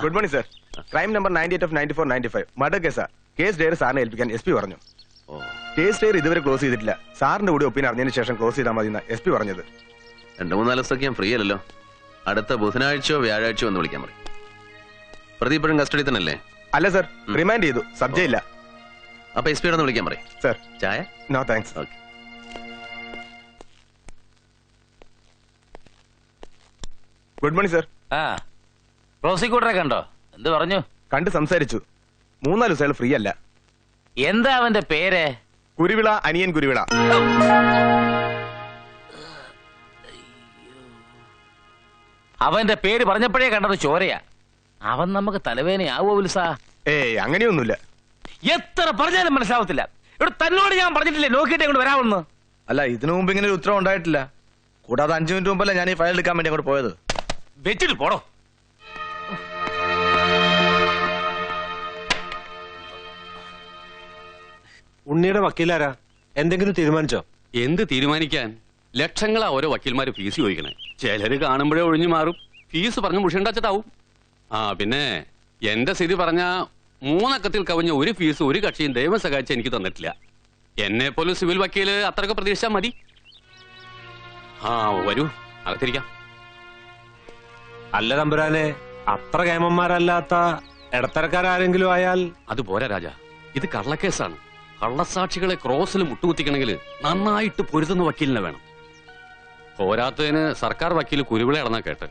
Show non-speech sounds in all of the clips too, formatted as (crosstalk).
Good morning sir. Crime number ninety eight of ninety four ninety five murder കേസാ case diary സാറിനെ ഏൽപ്പിക്കാൻ S P പറഞ്ഞു. ഓ. Case diary ഇതുവരെ close ചെയ്തിട്ടില്ല. സാറിന്റെ കൂടി ഒപ്പീനിയൻ അറിഞ്ഞതിന് ശേഷം ക്ലോസ് ചെയ്താൽ മതി എസ് പി പറഞ്ഞത്. രണ്ടു മൂന്നാൽ ദിവസമൊക്കെ ഞാൻ ഫ്രീ അല്ലല്ലോ. അടുത്ത ബുധനാഴ്ചയോ വ്യാഴാഴ്ചയോ ഒന്ന് വിളിക്കാൻ പറയും. പ്രതി ഇപ്പോഴും കസ്റ്റഡി തന്നെ അല്ലേ അല്ല സർ റിമൈൻഡ് ചെയ്തു. സബ്ജക്റ്റ് ഇല്ല. അപ്പൊ എസ് പിയോട് ഒന്ന് വിളിക്കാൻ പറയും. സർ. ചായ? No thanks okay good morning sir. ആ. പ്രോസിക്യൂട്ടറെ കണ്ടോ? എന്ത് പറഞ്ഞു? കണ്ട് സംസാരിച്ചു. മൂന്നാൽ ദിവസം ഫ്രീ അല്ല. എന്താ അവന്റെ പേര്? കുരുവിള അനിയൻ കുരുവിള. അവന്റെ പേര് പറഞ്ഞപ്പോഴേ കണ്ടത് ചോരയാ. അവൻ നമുക്ക് തലവേനയാവോ വിൽസാ ഏയ് അങ്ങനെയൊന്നുമില്ല. എത്ര പറഞ്ഞാലും മനസ്സിലാവത്തില്ല. ഇവിടെ തന്നോട് ഞാൻ പറഞ്ഞിട്ടില്ലേ നോക്കിയിട്ട് ഇങ്ങോട്ട് വരാമെന്ന് അല്ല ഇതിനു മുമ്പ് ഇങ്ങനെ ഒരു ഉത്തരവ് ഉണ്ടായിട്ടില്ല. കൂടാതെ അഞ്ചു മിനിറ്റ് മുമ്പല്ല ഞാൻ ഈ ഫയൽ എടുക്കാൻ വേണ്ടി അങ്ങോട്ട് പോയത്? വെച്ചിട്ട് പോടോ. ഉണ്ണിയുടെ വക്കീലാരാ? എന്തെങ്കിലും തീരുമാനിച്ചോ? എന്ത് തീരുമാനിക്കാൻ? ലക്ഷങ്ങളാ ഓരോ വക്കീൽമാര് ഫീസ് ചോദിക്കണേ. ചിലര് കാണുമ്പോഴേ ഒഴിഞ്ഞു മാറും. ഫീസ് പറഞ്ഞ് മുഷിണ്ടാച്ചതാവും ആ പിന്നെ എന്റെ സ്ഥിതി പറഞ്ഞ മൂന്നക്കത്തിൽ കവിഞ്ഞ ഒരു ഫീസ് ഒരു കക്ഷിയും ദൈവം സഹായിച്ച് എനിക്ക് തന്നിട്ടില്ല. എന്നെ പോലും സിവിൽ വക്കീൽ അത്രയൊക്കെ പ്രതീക്ഷിച്ചാൽ മതി. ആ വരൂ. അകത്തിരിക്കാം. അല്ല തമ്പുരാനെ അത്ര കേമന്മാരല്ലാത്ത ഇടത്തരക്കാരെങ്കിലും ആയാൽ അത് പോരാ രാജ. ഇത് കള്ളക്കേസാണ്. കള്ളസാക്ഷികളെ ക്രോസിൽ മുട്ടുകുത്തിക്കണമെങ്കിൽ നന്നായിട്ട് പൊരുതുന്ന വക്കീലിനെ വേണം. പോരാത്തതിന് സർക്കാർ വക്കീൽ കുരുവിള നടന്നാ കേട്ട്.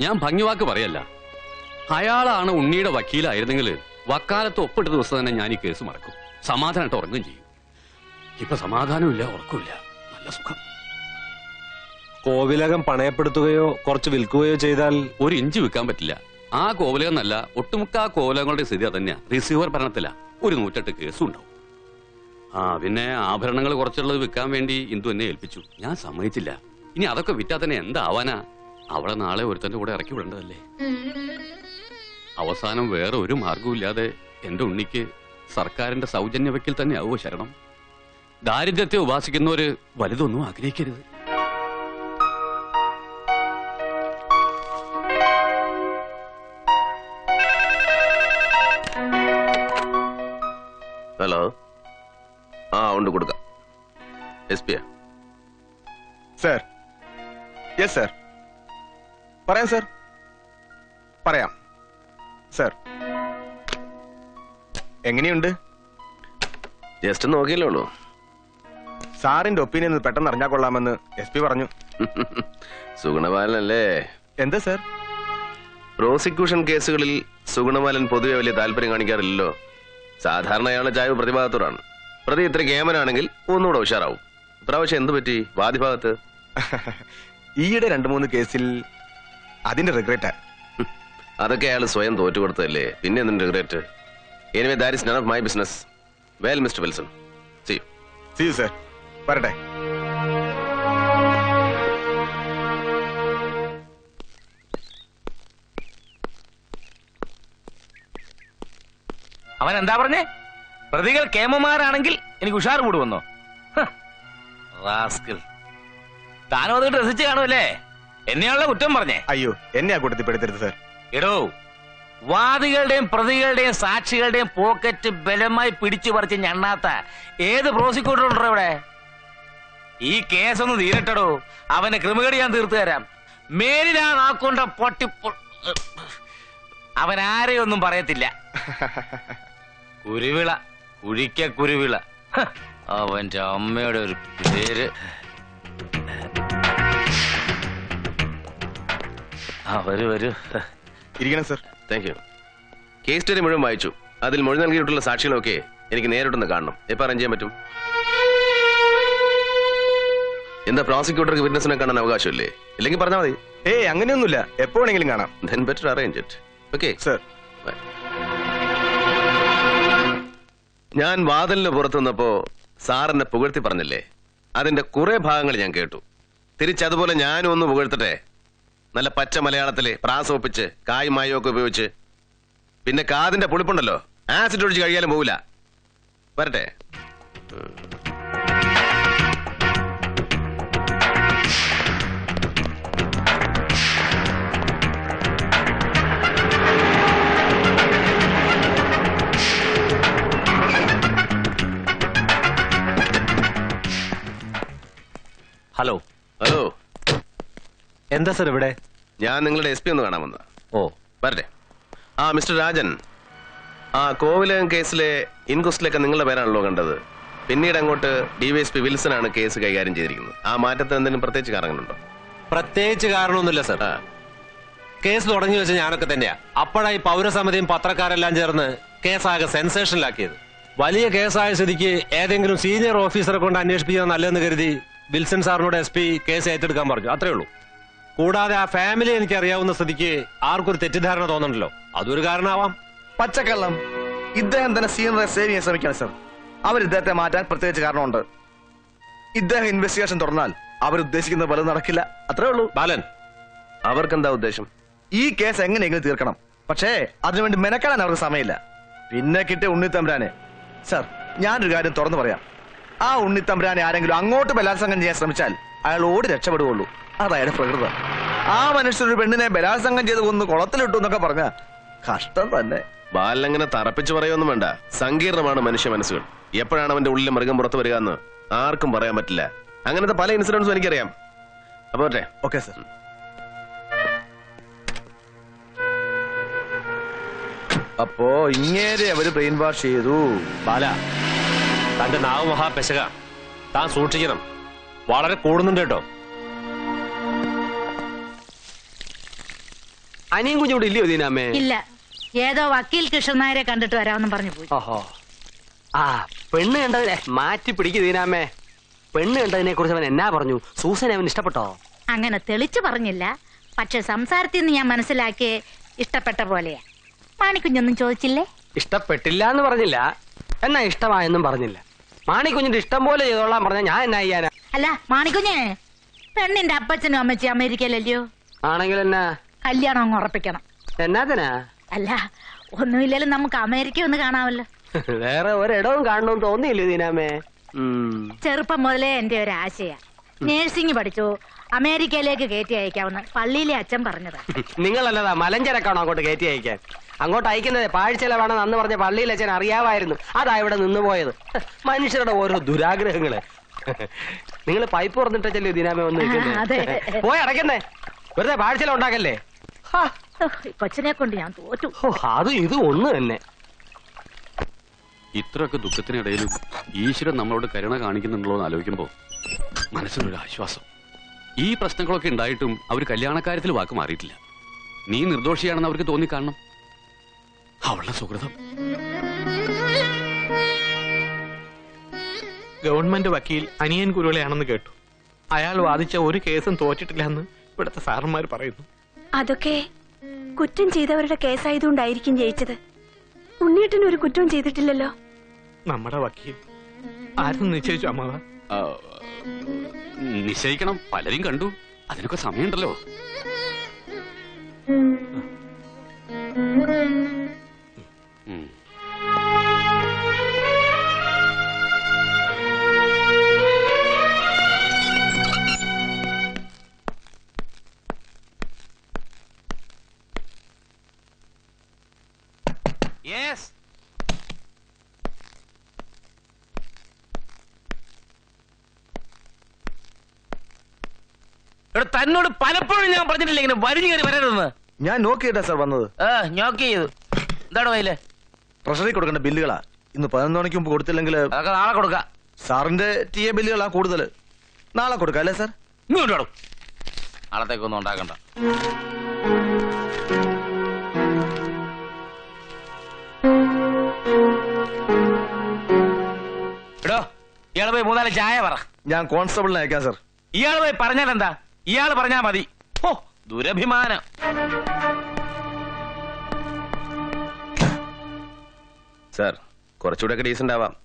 ഞാൻ ഭംഗിവാക്ക് പറയല്ല. അയാളാണ് ഉണ്ണിയുടെ വക്കീലായിരുന്നെങ്കിൽ വക്കാലത്ത് ഒപ്പിട്ട ദിവസം തന്നെ ഞാൻ ഈ കേസ് മറക്കും. സമാധാനമായിട്ട് ഉറങ്ങുകയും ചെയ്യും. ഇപ്പൊ സമാധാനമില്ല ഉറക്കമില്ല നല്ല സുഖം. കോവിലകം പണയപ്പെടുത്തുകയോ കുറച്ച് വിൽക്കുകയോ ചെയ്താൽ ഒരു ഇഞ്ച് വിൽക്കാൻ പറ്റില്ല. ആ കോവലമെന്നല്ല ഒട്ടുമുക്ക കോവിലകങ്ങളുടെ സ്ഥിതി അതന്നെയാ. റിസീവർ ഭരണത്തില. ഒരു നൂറ്റെട്ട് കേസും ഉണ്ടാവും. ആ പിന്നെ ആഭരണങ്ങൾ കുറച്ചുള്ളത് വിൽക്കാൻ വേണ്ടി ഇന്ദു എന്നെ ഏൽപ്പിച്ചു. ഞാൻ സമ്മതിച്ചില്ല. ഇനി അതൊക്കെ വിറ്റാ തന്നെ എന്താവാനാ? അവളെ നാളെ ഒരുത്തന്റെ കൂടെ ഇറക്കി വിടേണ്ടതല്ലേ? അവസാനം വേറെ ഒരു മാർഗവും എന്റെ ഉണ്ണിക്ക് സർക്കാരിന്റെ സൗജന്യ വെക്കിൽ തന്നെ ആവുമോ ശരണം? ദാരിദ്ര്യത്തെ ഉപാസിക്കുന്നവര് വലുതൊന്നും ആഗ്രഹിക്കരുത്. ഹലോ. ആ ഉണ്ട് കൊടുക്കാം എസ് പിയാ സർ യെസ് സർ പറയാം സർ പറയാം. സർ എങ്ങനെയുണ്ട്? ജസ്റ്റ് നോക്കിയല്ലേ ഉള്ളൂ. സാറിന്റെ ഒപ്പീനിയൻ പെട്ടെന്ന് അറിഞ്ഞാൽ കൊള്ളാമെന്ന് എസ് പി പറഞ്ഞു. (laughs) സുഗുണബാലനല്ലേ എന്താ സർ പ്രോസിക്യൂഷൻ കേസുകളിൽ സുഗുണബാലൻ പൊതുവെ വലിയ താല്പര്യം കാണിക്കാറില്ലല്ലോ. സാധാരണ അയാളുടെ ചായ്വ് പ്രതിഭാഗത്തോടാണ് പ്രതി ഇത്ര കേമനാണെങ്കിൽ ഒന്നുകൂടെ ഉഷാറാവും. ഇപ്രാവശ്യം എന്ത് പറ്റി? വാദിഭാഗത്ത് (laughs) ഈയിടെ രണ്ടു മൂന്ന് കേസിൽ അതിന്റെ റിഗ്രറ്റ് അതൊക്കെ അയാൾ സ്വയം തോറ്റു കൊടുത്തതല്ലേ പിന്നെ എന്തിന്റെ regret anyway that is none of my business well mister Wilson C C sir വരട്ടെ. അവൻ എന്താ പറഞ്ഞേ? പ്രതികൾ കേമമാരാണെങ്കിൽ എനിക്ക് ഉഷാർ കൂടുവന്നോ റാസ്കിൽ. താനും അതുകൊണ്ട് രസിച്ച് കാണുമല്ലേ എന്നെയാണല്ലോ കുറ്റം പറഞ്ഞേ. അയ്യോ എന്നെ ആ കൂട്ടത്തിൽ പെടുത്തരുത് സർ. എടോ വാദികളുടെയും പ്രതികളുടെയും സാക്ഷികളുടെയും പോക്കറ്റ് ബലമായി പിടിച്ചു പറിച്ച് ഞണ്ണാത്ത ഏത് പ്രോസിക്യൂട്ടർ ഉണ്ടോ ഇവിടെ? ഈ കേസ് ഒന്ന് തീരട്ടടോ. അവനെ ക്രിമികടി ഞാൻ തീർത്തു തരാം. മേലിലാ നാക്കൊണ്ട പൊട്ടി അവൻ ആരെയൊന്നും പറയത്തില്ല. (laughs) കുരുവിള. കുഴിക്ക കുരുവിള. അവന്റെ അമ്മയുടെ ഒരു പേര്. ആ വരൂ വരൂ. ഇരിക്കണം sir. Thank you case study മുഴുവൻ വായിച്ചു. അതിൽ മൊഴി നൽകിയിട്ടുള്ള സാക്ഷികളൊക്കെ എനിക്ക് നേരിട്ടൊന്ന് കാണണം. എപ്പോൾ അറേഞ്ച് ചെയ്യാൻ പറ്റും? എന്താ പ്രോസിക്യൂട്ടർക്ക് വിറ്റ്നസിനെ കാണാൻ അവകാശമില്ലേ? ഇല്ലെങ്കിൽ പറഞ്ഞാൽ മതി. ഏയ് അങ്ങനെയൊന്നുമില്ല. എപ്പോ വേണമെങ്കിലും കാണാം. Then better arrange it okay sir. ഞാൻ വാതിലിന് പുറത്തു നിന്നപ്പോ സാറിനെ പുകഴ്ത്തി പറഞ്ഞില്ലേ? അതിന്റെ കുറെ ഭാഗങ്ങൾ ഞാൻ കേട്ടു. തിരിച്ചതുപോലെ ഞാനും ഒന്ന് പുകഴ്ത്തട്ടെ? നല്ല പച്ച മലയാളത്തിൽ പ്രാസോപ്പിച്ച് കായ് ഉപയോഗിച്ച്. പിന്നെ കാതിന്റെ പുളിപ്പുണ്ടല്ലോ? ആസിഡ് ഒഴിച്ച് കഴിയാലും പോവില്ല. വരട്ടെ. എന്താ സാർ ഇവിടെ? ഞാൻ നിങ്ങളുടെ എസ് പി ഒന്ന് കാണാൻ വന്ന ഓ. വരട്ടെ. ആ മിസ്റ്റർ രാജൻ. ആ കോവിലകം കേസിലെ ഇൻക്വസ്റ്റിലൊക്കെ നിങ്ങളുടെ പേരാണല്ലോ കണ്ടത്. പിന്നീട് അങ്ങോട്ട് ഡിവൈഎസ്പി വിൽസൺ ആണ് കേസ് കൈകാര്യം ചെയ്തിരിക്കുന്നത്. ആ മാറ്റത്തിന് എന്തെങ്കിലും പ്രത്യേകിച്ച് കാരണങ്ങളുണ്ടോ? പ്രത്യേകിച്ച് കാരണമൊന്നുമില്ല സർ കേസ് തുടങ്ങി വെച്ച ഞാനൊക്കെ തന്നെയാ. അപ്പോഴായി പൗരസമിതിയും പത്രക്കാരെല്ലാം ചേർന്ന് കേസാകെ സെൻസേഷനിലാക്കിയത് വലിയ കേസായ സ്ഥിതിക്ക് ഏതെങ്കിലും സീനിയർ ഓഫീസറെ കൊണ്ട് അന്വേഷിപ്പിക്കുന്നത് നല്ലതെന്ന് കരുതി വിൽസൺ സാറിനോട് എസ് പി കേസ് ഏറ്റെടുക്കാൻ പറഞ്ഞു. അത്രേ ഉള്ളൂ. കൂടാതെ ആ ഫാമിലി എനിക്ക് അറിയാവുന്ന സ്ഥിതിക്ക് ആർക്കൊരു തെറ്റിദ്ധാരണ തോന്നണ്ടല്ലോ? അതൊരു കാരണമാവാം. പച്ചക്കള്ളം. ഇദ്ദേഹം തന്നെ സീനിയറെ സേവ് ചെയ്യാൻ ശ്രമിക്കണം സർ. അവർ ഇദ്ദേഹത്തെ മാറ്റാൻ പ്രത്യേകിച്ച് കാരണമുണ്ട്. ഇദ്ദേഹം ഇൻവെസ്റ്റിഗേഷൻ തുടർന്നാൽ അവർ ഉദ്ദേശിക്കുന്ന പോലെ നടക്കില്ല. അത്രേ ഉള്ളൂ. ബാലൻ. അവർക്കെന്താ ഉദ്ദേശം? ഈ കേസ് എങ്ങനെയെങ്കിലും തീർക്കണം. പക്ഷേ അതിനുവേണ്ടി മെനക്കെടാൻ അവർക്ക് സമയമില്ല. പിന്നെ കിട്ടിയ ഉണ്ണിത്തമ്പുരാനെ സർ ഞാനൊരു കാര്യം തുറന്നു പറയാം. ആ ഉണ്ണിത്തമ്പുരാനെ ആരെങ്കിലും അങ്ങോട്ട് ബലാത്സംഗം ചെയ്യാൻ ശ്രമിച്ചാൽ അയാൾ ഓടി രക്ഷപ്പെടുകയുള്ളൂ. അതായത് പ്രകൃതം. ആ മനുഷ്യൻ ഒരു പെണ്ണിനെ ബലാത്സംഗം ചെയ്ത് കൊന്ന് കുളത്തിലിട്ടു എന്നൊക്കെ പറഞ്ഞ കഷ്ടം തന്നെ. ബാലനങ്ങനെ തറപ്പിച്ച് പറയൊന്നും വേണ്ട. സങ്കീർണമാണ് മനുഷ്യ മനസ്സുകൾ. എപ്പോഴാണ് അവന്റെ ഉള്ളിൽ മൃഗം പുറത്തു വരിക എന്ന് ആർക്കും പറയാൻ പറ്റില്ല. അങ്ങനത്തെ പല ഇൻസിഡൻസും എനിക്കറിയാം. അപ്പൊ ഓക്കെ സർ. അപ്പോ ഇങ്ങേരെ അവർ ബ്രെയിൻ വാഷ് ചെയ്തു. ബാല. തന്റെ നാവ് മഹാപെശക താൻ സൂക്ഷിക്കണം. വളരെ കൂടുന്നുണ്ട് കേട്ടോ. അനിയും കുഞ്ഞു ഇവിടെ ഇല്ലയോ ദീനാമേ ഇല്ല. ഏതോ വക്കീൽ കൃഷ്ണൻ നായരെ കണ്ടിട്ട് വരാമെന്നും പറഞ്ഞു പോയി. ഓഹോ. ആ പെണ്ണ് കണ്ടതിനെ മാറ്റി പിടിക്കു ദീനാമേ പെണ്ണ് കണ്ടതിനെ കുറിച്ച് അവൻ എന്നാ പറഞ്ഞു? സൂസനെ അവൻ ഇഷ്ടപ്പെട്ടോ? അങ്ങനെ തെളിച്ചു പറഞ്ഞില്ല. പക്ഷെ സംസാരത്തിൽ നിന്ന് ഞാൻ മനസ്സിലാക്കിയ ഇഷ്ടപ്പെട്ട പോലെയാ. മാണിക്കുഞ്ഞൊന്നും ചോദിച്ചില്ലേ? ഇഷ്ടപ്പെട്ടില്ല എന്ന് പറഞ്ഞില്ല. എന്നാ ഇഷ്ടമായെന്നും പറഞ്ഞില്ല. മാണിക്കുഞ്ഞിന്റെ ഇഷ്ടം പോലെ ചെയ്തോളാൻ പറഞ്ഞ ഞാൻ എന്നാ ചെയ്യാനാ? അല്ല മാണിക്കുഞ്ഞ് പെണ്ണിന്റെ അപ്പച്ചനും അമ്മച്ചി അമേരിക്കയിലല്ലയോ? ആണെങ്കിൽ എന്നാ? കല്യാണം അങ്ങ് ഉറപ്പിക്കണം. എന്നാത്തിനാ അല്ല ഒന്നുമില്ലാലും നമുക്ക് അമേരിക്ക ഒന്ന് കാണാമല്ലോ. (laughs) വേറെ ഒരിടവും കാണണമെന്ന് തോന്നിയില്ലേ ദീനാമേ ഉം. ചെറുപ്പം മുതലേ എന്റെ ഒരു ആശയാ. നേഴ്സിംഗ് പഠിച്ചു. അമേരിക്കയിലേക്ക് കയറ്റി അയക്കാമെന്ന് പള്ളിയിലെ അച്ഛൻ പറഞ്ഞതാ. (laughs) നിങ്ങളല്ലതാ മലഞ്ചരക്കാണോ അങ്ങോട്ട് കയറ്റി അയക്കാൻ? അങ്ങോട്ട് അയക്കുന്നത് പാഴ്ചെലവാണെന്ന് അന്ന് പറഞ്ഞ പള്ളിയിൽ അച്ഛൻ അറിയാമായിരുന്നു അതാ ഇവിടെ നിന്ന് പോയത്. മനുഷ്യരുടെ ഓരോ ദുരാഗ്രഹങ്ങൾ. നിങ്ങൾ പൈപ്പ് തുറന്നിട്ടല്ലേ ദിനാമ നിൽക്കുന്നേ? പോയി അടയ്ക്കുന്നേ. വെറുതെ പാഴ്ചെല ഉണ്ടാക്കല്ലേ കൊച്ചിനെ കൊണ്ട് ഞാൻ തോറ്റു. അത് ഇത് ഒന്ന് തന്നെ. ഇത്രയൊക്കെ ദുഃഖത്തിനിടയിലും ഈശ്വരൻ നമ്മളോട് കരുണ കാണിക്കുന്നുണ്ടല്ലോ എന്ന് ആലോചിക്കുമ്പോൾ മനസ്സിനൊരു ആശ്വാസം. ഈ പ്രശ്നങ്ങളൊക്കെ ഉണ്ടായിട്ടും അവർ കല്യാണക്കാര്യത്തിൽ വാക്ക് മാറിയിട്ടില്ല. നീ നിർദോഷിയാണെന്ന് അവർക്ക് തോന്നിക്കാണണം. അവളുടെ സുഹൃതം. ഗവൺമെന്റ് വക്കീൽ അനിയൻ കുരുളയാണെന്ന് കേട്ടു. അയാൾ വാദിച്ച ഒരു കേസും തോറ്റിട്ടില്ലെന്ന് ഇവിടുത്തെ സാറന്മാർ പറയുന്നു. അതൊക്കെ കുറ്റം ചെയ്തവരുടെ കേസായതുകൊണ്ടായിരിക്കും ജയിച്ചത്. ഉണ്ണിയേട്ടൻ ഒരു കുറ്റവും ചെയ്തിട്ടില്ലല്ലോ. നമ്മുടെ വക്കീൽ. ആരും നിശ്ചയിച്ചു അമ്മാവ? ആ, നിശ്ചയിക്കണം. പലരും കണ്ടു. അതിനൊക്കെ സമയമുണ്ടല്ലോ. യെസ് ഇവിടെ തന്നോട് പലപ്പോഴും ഞാൻ പറഞ്ഞിട്ടില്ല ഇങ്ങനെ വരിഞ്ഞു കയറി വരരുതെന്ന്. ഞാൻ നോക്കിയിട്ടാ സാർ വന്നത്. ആ ഞോക്ക് ചെയ്തു. എന്താണ് വൈലേ ട്രഷറി കൊടുക്കേണ്ട ബില്ലുകളാ. ഇന്ന് പതിനൊന്ന് മണിക്ക് മുമ്പ് കൊടുത്തില്ലെങ്കിൽ അതൊക്കെ നാളെ കൊടുക്കാം. സാറിന്റെ ടി എ ബില്ലുകളാ കൂടുതൽ നാളെ കൊടുക്കാം അല്ലേ സാർ ഇങ്ങോട്ടും നാളത്തേക്കൊന്നും ഉണ്ടാക്കണ്ട. ഇയാൾ പോയി മൂന്നാൽ ചായ പറ. ഞാൻ കോൺസ്റ്റബിളിനെ അയക്കാം സർ. ഇയാൾ പോയി പറഞ്ഞാൽ എന്താ? ഇയാൾ പറഞ്ഞാ മതി. ഓ ദുരഭിമാനം. സാർ കുറച്ചുകൂടെ ഒക്കെ ഡീസന്റ് ആവാം.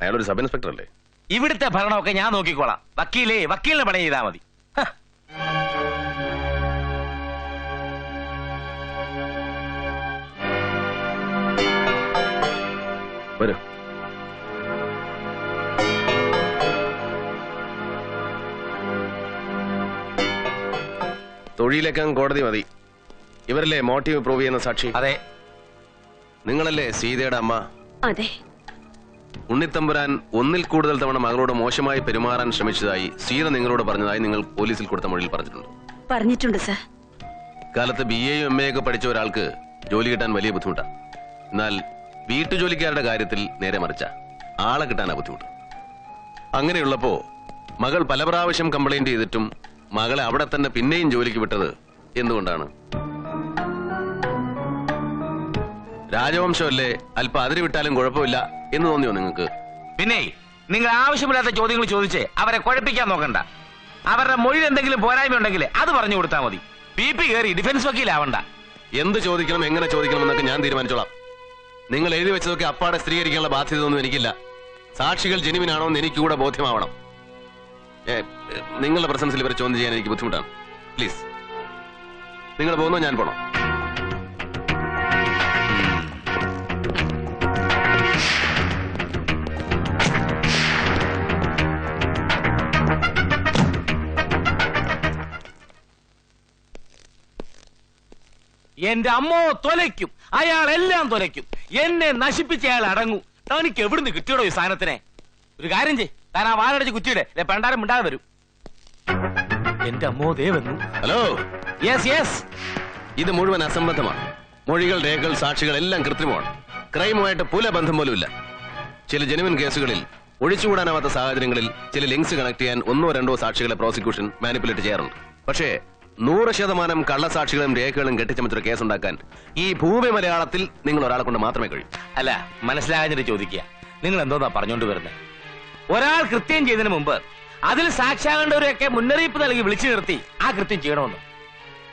അയാൾ ഒരു സബ് ഇൻസ്പെക്ടർ അല്ലേ? ഇവിടുത്തെ ഭരണമൊക്കെ ഞാൻ നോക്കിക്കോളാം. വക്കീലേ വക്കീലിന് പണി ചെയ്താൽ മതി. ഹ. വരൂ. തൊഴിലേക്കാൻ കോടതി മതി. ഇവരല്ലേ മോട്ടീവ് പ്രൂവ് ചെയ്യുന്ന സാക്ഷി? അതെ. നിങ്ങളല്ലേ സീതയുടെ അമ്മ? അതെ. ഉണ്ണിത്തമ്പുരാൻ ഒന്നിൽ കൂടുതൽ തവണ മകളോട് മോശമായി പെരുമാറാൻ ശ്രമിച്ചതായി സീത നിങ്ങളോട് പറഞ്ഞതായി നിങ്ങൾ പോലീസിൽ കൊടുത്ത മൊഴിയിൽ പറഞ്ഞിട്ടുണ്ട്. പറഞ്ഞിട്ടുണ്ട് സർ. കാലത്ത് ബി എയും എം എ ഒക്കെ പഠിച്ച ഒരാൾക്ക് ജോലി കിട്ടാൻ വലിയ ബുദ്ധിമുട്ടാണ് എന്നാൽ വീട്ടുജോലിക്കാരുടെ കാര്യത്തിൽ നേരെ മറിച്ച. ആളെ കിട്ടാനാ ബുദ്ധിമുട്ട്. അങ്ങനെയുള്ളപ്പോ മകൾ പല പ്രാവശ്യം കംപ്ലൈന്റ് ചെയ്തിട്ടും മകളെ അവിടെ തന്നെ പിന്നെയും ജോലിക്ക് വിട്ടത് എന്തുകൊണ്ടാണ്? രാജവംശമല്ലേ? അല്പം അതിരി വിട്ടാലും കുഴപ്പമില്ല എന്ന് തോന്നിയോ നിങ്ങൾക്ക്? പിന്നെ നിങ്ങൾ ആവശ്യമില്ലാത്ത ചോദ്യങ്ങൾ ചോദിച്ച് അവരെ കുഴപ്പിക്കാൻ നോക്കണ്ട. അവരുടെ മൊഴി എന്തെങ്കിലും പോരായ്മ ഉണ്ടെങ്കിൽ അത് പറഞ്ഞു കൊടുത്താൽ മതി. പി പി കയറി ഡിഫൻസ് വക്കീലാവണ്ട. എന്ത് ചോദിക്കണം എങ്ങനെ ചോദിക്കണം എന്നൊക്കെ ഞാൻ തീരുമാനിച്ചോളാം. നിങ്ങൾ എഴുതി വെച്ചതൊക്കെ അപ്പാടെ സ്ഥിരീകരിക്കാനുള്ള ബാധ്യത ഒന്നും എനിക്കില്ല. സാക്ഷികൾ ജെനുവിനാണോ എന്ന് എനിക്കൂടെ ബോധ്യമാവണം. നിങ്ങളുടെ പ്രസൻസിൽ ഇവരെ ചോദ്യം ചെയ്യാൻ എനിക്ക് ബുദ്ധിമുട്ടാണ്. പ്ലീസ്. നിങ്ങൾ പോകുന്നോ ഞാൻ പോണോ? എന്റെ അമ്മോ തൊലയ്ക്കും. അയാൾ എല്ലാം തൊലയ്ക്കും. എന്നെ നശിപ്പിച്ച അയാൾ അടങ്ങൂ. തനിക്ക് എവിടുന്ന് കിട്ടിയോടോ ഈ സാധനത്തിനെ? ഒരു കാര്യം ചെയ് താൻ ആ വാലടിച്ച് കുറ്റിയുടെ. അല്ലെ പണ്ടാരം മിണ്ടാതെ വരും. എന്റെ അമ്മോ ദേ വന്നു. ഹലോ. യെസ് യെസ് ഇത് മുഴുവൻ അസംബന്ധമാണ്. മൊഴികൾ രേഖകൾ സാക്ഷികൾ എല്ലാം കൃത്രിമമാണ്. ക്രൈമുമായിട്ട് പുല ബന്ധം പോലുമില്ല. ചില ജെനുവിൻ കേസുകളിൽ ഒഴിച്ചുകൂടാനാവാത്ത സാഹചര്യങ്ങളിൽ ചില ലിങ്ക്സ് കണക്ട് ചെയ്യാൻ ഒന്നോ രണ്ടോ സാക്ഷികളെ പ്രോസിക്യൂഷൻ മാനിപ്പുലേറ്റ് ചെയ്യാറുണ്ട്. പക്ഷേ നൂറ് ശതമാനം കള്ളസാക്ഷികളും രേഖകളും കെട്ടിച്ചമച്ചൊരു കേസുണ്ടാക്കാൻ ഈ ഭൂമി മലയാളത്തിൽ നിങ്ങൾ ഒരാളെ കൊണ്ട് മാത്രമേ കഴിയൂ. അല്ല മനസ്സിലാകാഞ്ഞിട്ട് ചോദിക്കുക. നിങ്ങൾ എന്തോന്നാ പറഞ്ഞോണ്ട് വരുന്നത് ഒരാൾ കൃത്യം ചെയ്തതിന് മുമ്പ് അതിൽ സാക്ഷിയാകേണ്ടവരെയൊക്കെ മുന്നറിയിപ്പ് നൽകി വിളിച്ചു നിർത്തി ആ കൃത്യം ചെയ്യണമെന്ന്.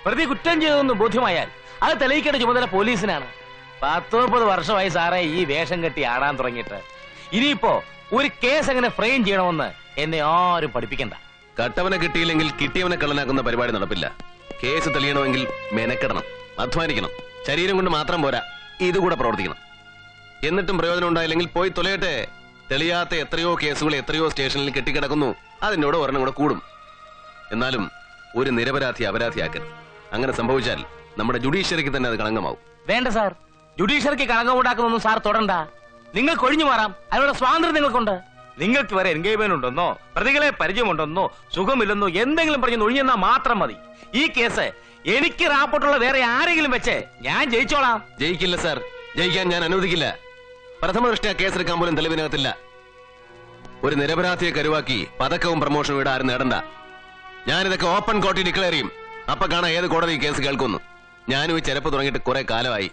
പ്രതി കുറ്റം ചെയ്തതെന്ന് ബോധ്യമായാൽ അത് തെളിയിക്കേണ്ട ചുമതല പോലീസിനാണ്. പത്ത് മുപ്പത് വർഷമായി സാറേ ഈ വേഷം കെട്ടി ആടാൻ തുടങ്ങിയിട്ട്. ഇനിയിപ്പോ ഒരു കേസ് എങ്ങനെ ഫ്രെയിം ചെയ്യണമെന്ന് എന്നെ ആരും പഠിപ്പിക്കണ്ട. കട്ടവനെ കിട്ടിയില്ലെങ്കിൽ കിട്ടിയവനെ കള്ളനാക്കുന്ന പരിപാടി നടപ്പില്ല. കേസ് തെളിയണമെങ്കിൽ മെനക്കെടണം അധ്വാനിക്കണം. ശരീരം കൊണ്ട് മാത്രം പോരാ ഇതുകൂടെ പ്രവർത്തിക്കണം. എന്നിട്ടും പ്രയോജനം ഉണ്ടായില്ലെങ്കിൽ പോയി തൊലയട്ടെ. തെളിയാത്ത എത്രയോ കേസുകൾ എത്രയോ സ്റ്റേഷനിൽ കെട്ടിക്കിടക്കുന്നു. അതിനോട് ഒരെണ്ണം കൂടെ കൂടും. എന്നാലും ഒരു നിരപരാധി അപരാധിയാക്കരുത്. അങ്ങനെ സംഭവിച്ചാൽ നമ്മുടെ ജുഡീഷ്യറിക്ക് തന്നെ അത് കളങ്കമാവും. വേണ്ട സാർ. ജുഡീഷ്യറിക്ക് കളങ്കമുണ്ടാക്കുന്നൊന്നും സാർ തൊടണ്ട. നിങ്ങൾ കൊഴിഞ്ഞു മാറാം. അതിനുള്ള സ്വാതന്ത്ര്യം നിങ്ങൾക്കുണ്ട്. നിങ്ങൾക്ക് വരെ എൻഗേജ്മെന്റ് ഉണ്ടെന്നോ പ്രതികളെ പരിചയമുണ്ടെന്നോ സുഖമില്ലെന്നോ എന്തെങ്കിലും പറഞ്ഞു ഒഴിഞ്ഞെന്നാ മാത്രം മതി. ഈ കേസ് എനിക്ക് റാപ്പോട്ടുള്ള വേറെ ആരെങ്കിലും വെച്ച് ഞാൻ ജയിച്ചോളാം. ജയിക്കില്ല സാർ. ജയിക്കാൻ ഞാൻ അനുവദിക്കില്ല. പ്രഥമ ദൃഷ്ടിയ കേസെടുക്കാൻ പോലും തെളിവിനകത്തില്ല. ഒരു നിരപരാധിയെ കരുവാക്കി പതക്കവും പ്രമോഷനും ഇവിടെ ആരും നേടണ്ട. ഞാനിതൊക്കെ ഓപ്പൺ കോർട്ടിൽ ഡിക്ലെയർ ചെയ്യും. അപ്പൊ കാണാൻ ഏത് കോടതി കേസ് കേൾക്കുന്നു. ഞാനും ഈ ചെരപ്പ് തുടങ്ങിയിട്ട് കുറെ കാലമായി.